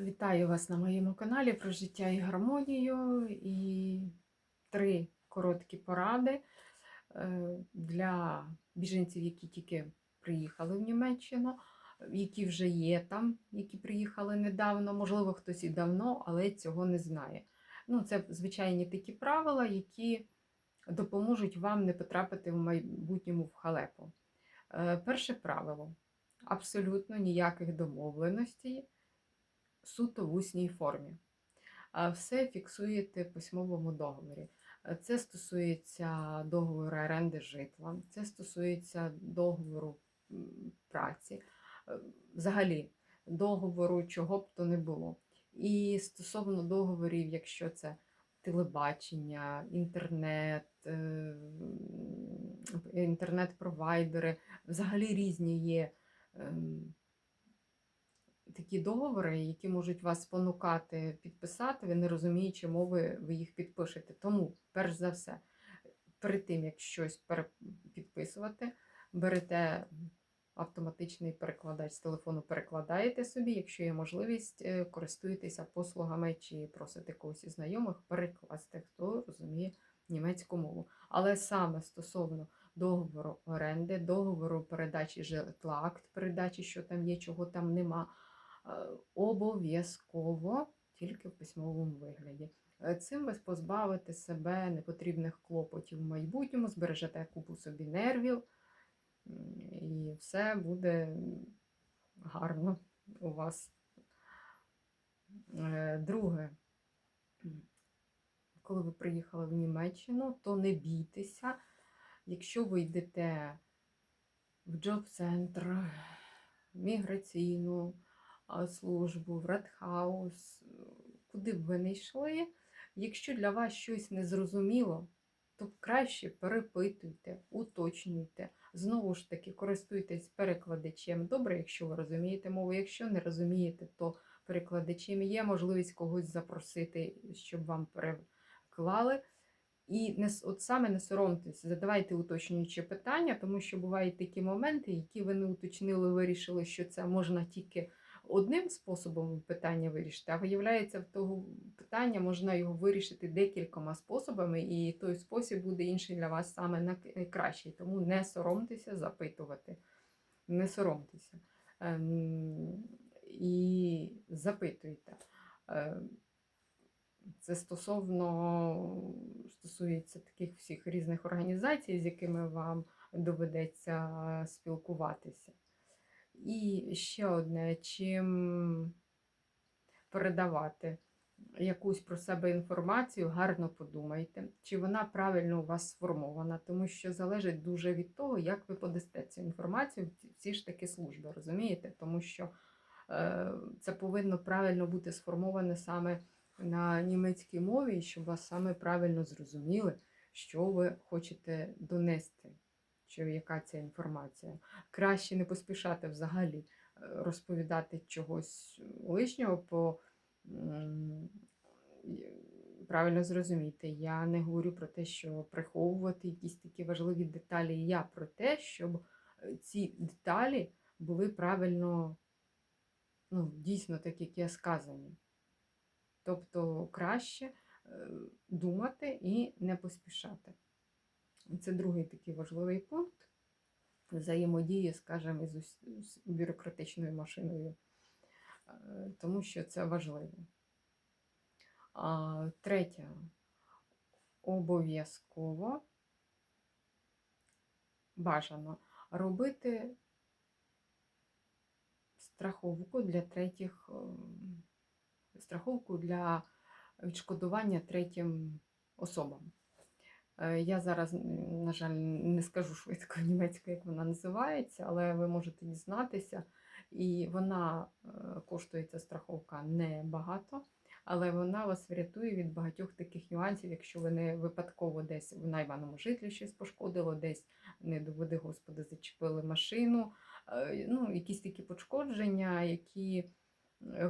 Вітаю вас на моєму каналі про життя і гармонію і три короткі поради е, для біженців, які тільки приїхали в Німеччину, які вже є там, які приїхали недавно. Можливо, хтось і давно, але цього не знає. Ну, це звичайні такі правила, які допоможуть вам не потрапити в майбутньому в халепу. Е, Перше правило: абсолютно ніяких домовленостей суто в усній формі. Все фіксуєте в письмовому договорі. Е, Це стосується договору оренди житла, це стосується договору праці, е, взагалі договору, чого б то не було. І стосовно договорів, якщо це телебачення, інтернет, е, інтернет-провайдери, взагалі різні є. Такі договори, які можуть вас спонукати підписати, ви не розуміючи мови, ви їх підпишете. Тому, перш за все, перед тим, як щось підписувати, берете автоматичний перекладач з телефону, перекладаєте собі, якщо є можливість, е, користуєтеся послугами чи просите когось із знайомих перекласти, хто розуміє німецьку мову. Але саме стосовно договору оренди, договору передачі житла, акт передачі, що там є, чого там нема, обов'язково тільки в письмовому вигляді. Е, Цим ви позбавите себе непотрібних клопотів в майбутньому, збережете купу собі нервів, і все буде гарно у вас. Е, Друге, коли ви приїхали в Німеччину, то не бійтеся, якщо ви йдете в джоб-центр, міграційну службу, в Редхаус, куди б ви не йшли, якщо для вас щось незрозуміло, то краще перепитуйте, уточнюйте. Знову ж таки, користуйтесь перекладачем. Добре, якщо ви розумієте мову. Якщо не розумієте, то перекладачем є можливість когось запросити, щоб вам переклали. І не, от саме не соромтесь, задавайте уточнюючі питання, тому що бувають такі моменти, які ви не уточнили, вирішили, що це можна тільки одним способом питання вирішити, а виявляється, в того питання можна його вирішити декількома способами, і той спосіб буде інший для вас саме найкращий. Тому не соромтеся запитувати. Не соромтеся. Ем, І запитуйте. Ем, Це стосовно стосується таких всіх різних організацій, з якими вам доведеться спілкуватися. І ще одне, чим передавати якусь про себе інформацію, гарно подумайте, чи вона правильно у вас сформована, тому що залежить дуже від того, як ви подасте цю інформацію в ці- ж таки служби, розумієте? Тому що е, це повинно правильно бути сформоване саме на німецькій мові, щоб вас саме правильно зрозуміли, що ви хочете донести, що яка ця інформація. Краще не поспішати взагалі е, розповідати чогось лишнього, бо правильно зрозуміти, я не говорю про те, що приховувати якісь такі важливі деталі. Я про те, щоб е, ці деталі були правильно, ну, дійсно так, як є сказані. Тобто краще е, думати і не поспішати. Це другий такий важливий пункт взаємодії, скажімо, з бюрократичною машиною, Е, тому що це важливо. А, Третє. Обов'язково бажано робити страховку для третіх, ем, страховку для відшкодування третім особам. Е, Я зараз, на жаль, не скажу швидко німецькою, як вона називається, але ви можете дізнатися. І вона е, коштує ця страховка небагато, але вона вас врятує від багатьох таких нюансів, якщо ви не випадково десь в найваному житлі щось пошкодило, десь не доведи Господи, зачепили машину. Е, Ну, якісь такі пошкодження, які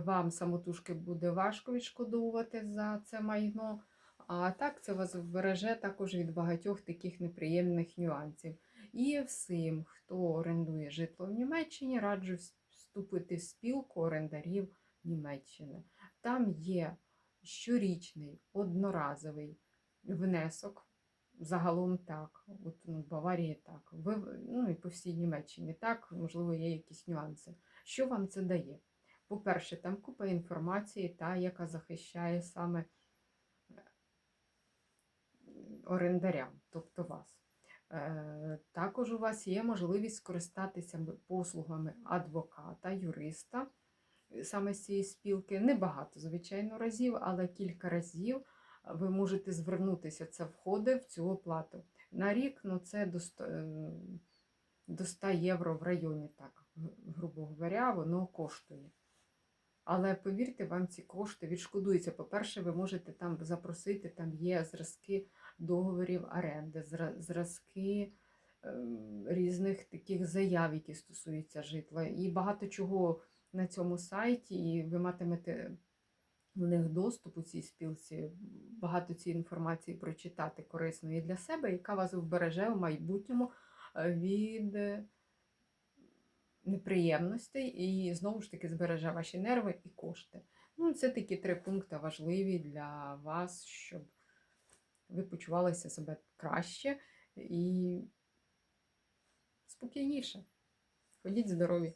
вам самотужки буде важко відшкодовувати за це майно. А так це вас вбереже також від багатьох таких неприємних нюансів. І всім, хто орендує житло в Німеччині, раджу вступити в спілку орендарів Німеччини. Там є щорічний одноразовий внесок. Загалом так, от ну, в Баварії так, ви, ну і по всій Німеччині так, можливо, є якісь нюанси. Що вам це дає? По-перше, там купа інформації, та, яка захищає саме орендаря, тобто вас. Е, Також у вас є можливість скористатися послугами адвоката, юриста е, саме з цієї спілки. Небагато, звичайно, разів, але кілька разів ви можете звернутися. Це входить в цю оплату. На рік ну, це до 100, е, до 100 євро в районі, так, грубо говоря, воно коштує. Але повірте, вам ці кошти відшкодуються. По-перше, ви можете там запросити, там є зразки договорів оренди, зразки ем, різних таких заяв, які стосуються житла. І багато чого на цьому сайті, і ви матимете в них доступ у цій спілці, багато цієї інформації прочитати корисної для себе, яка вас вбереже в майбутньому е, від е, неприємностей і знову ж таки збереже ваші нерви і кошти. Ну, це такі три пункти важливі для вас, щоб ви почувалися себе краще і спокійніше. Ходіть здорові!